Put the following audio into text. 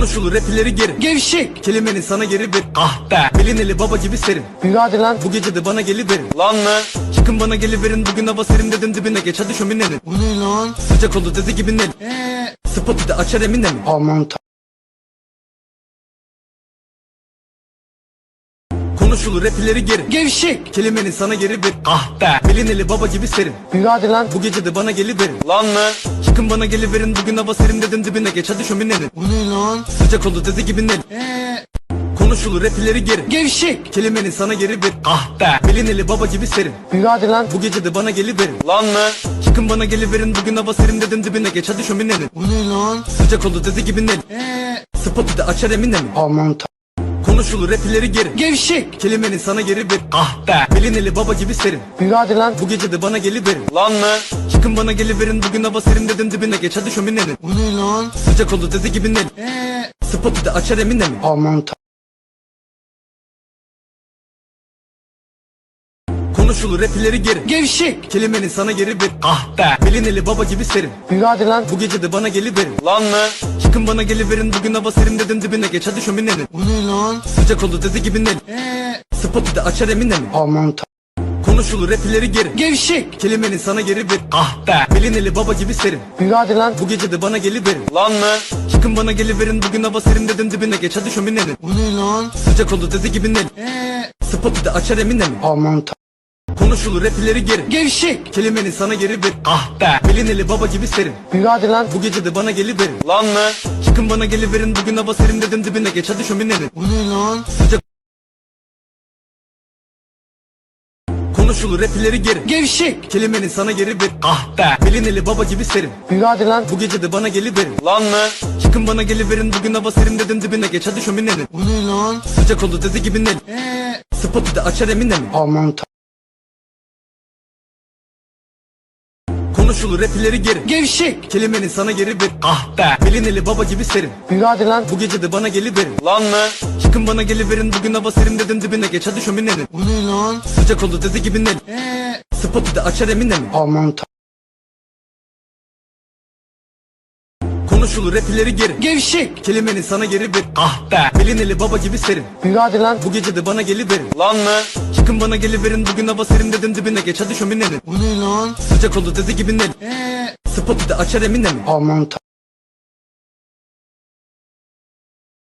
Konuşulur rap ileri geri Gevşek. Kelimenin sana geri bir Ah be. Bilineli baba gibi serin hadi lan. Bu gece de bana geliverin Lan mı? Çıkın bana geliverin bugün hava serin dedim dibine geç hadi şöminenin Bu ne lan? Sıcak oldu dedi gibi nel Eee. Spotu açar emine mi? Aman ta. Konuşulur rap ileri geri Gevşek. Kelimenin sana geri bir Ah be. Bilineli baba gibi serin hadi lan. Bu gece de bana geliverin Lan mı? Çıkın bana geliverin bugün hava serin dedim dibine geç hadi şöminenin Bu ne lan? Sıcak oldu dedi gibi nel Eee. Konuşulur ileri geri Gevşek. Kelimenin sana geri bir Ah be. Bilineli baba gibi serin Yürü hadi lan. Bu gece de bana geliverin Lan mı? Çıkın bana geliverin bugün hava serin dedim dibine geç hadi şöminenin Bu ne lan? Sıcak oldu dedi gibi nel Eee. Spotu açar emine mi? Aman ta. Konuşulur ileri geri Gevşek. Kelimenin sana geri bir Ah be. Bilineli baba gibi serin Yürü hadi lan. Bu gece de bana geliverin Lan mı? Çıkın bana geliverin bugün hava serin dedim dibine geç hadi şöminenin Bu ne lan? Sıcak oldu dedi gibi nel Eee. Spotu da açar emine mi? Aman ta. Konuşulur rap ileri geri Gevşek. Kelimenin sana geri bir Ah be. Bilineli baba gibi serin Yürü hadi lan. Bu gece de bana geliverin Lan mı? Çıkın bana geliverin bugün hava serin dedim dibine geç hadi şöminenin Bu ne lan? Sıcak oldu dedi gibi nel Eee. Spotu da açar emine mi? Aman ta. Konuşulur rap ileri geri Gevşek. Kelimenin sana geri bir Ah be. Bilineli baba gibi serin Yürü hadi lan. Bu gece de bana geliverin Lan mı? Çıkın bana geliverin bugün hava serin dedim dibine geç hadi şöminenin Bu ne lan? Sıcak oldu dedi gibi nel Eee. Spotu da açar emine mi? Aman ta. Konuşulur rap ileri geri Gevşek. Kelimenin sana geri bir Ah be. Bilineli baba gibi serin Yürü hadi lan. Bu gece de bana geliverin Lan mı? Çıkın bana geliverin bugün hava serin dedim dibine geç hadi şöminenin Bu ne lan? Sıcak Konuşulur rap ileri geri Gevşek. Kelimenin sana geri bir Ah be. Bilineli baba gibi serin Yürü hadi lan. Bu gece de bana geliverin Lan mı? Çıkın bana geliverin bugün hava serin dedim dibine geç hadi şöminenin Bu ne lan? Sıcak oldu dedi gibi nel Eee. Spotu da açar emine mi? Aman Konuşulur rap ileri geri Gevşek. Kelimenin sana geri bir Ah be. Bilineli baba gibi serin Yürü hadi lan. Bu gece de bana geliverin Lan mı? Çıkın bana geliverin bugün hava serin dedim dibine geç hadi şöminenin Bu ne lan? Sıcak oldu dedi gibi nel Eee. Spotu da açar emine mi? Aman Konuşulur rap ileri geri Gevşek. Kelimenin sana geri bir Ah be. Bilineli baba gibi serin Yürü hadi lan. Bu gece de bana geliverin Lan mı? Çıkın bana geliverin bugün hava serin dedim dibine geç hadi şöminenin Bu ne lan? Sıcak oldu dedi gibi nel Eee. Spotu da açar emine mi? Aman ta.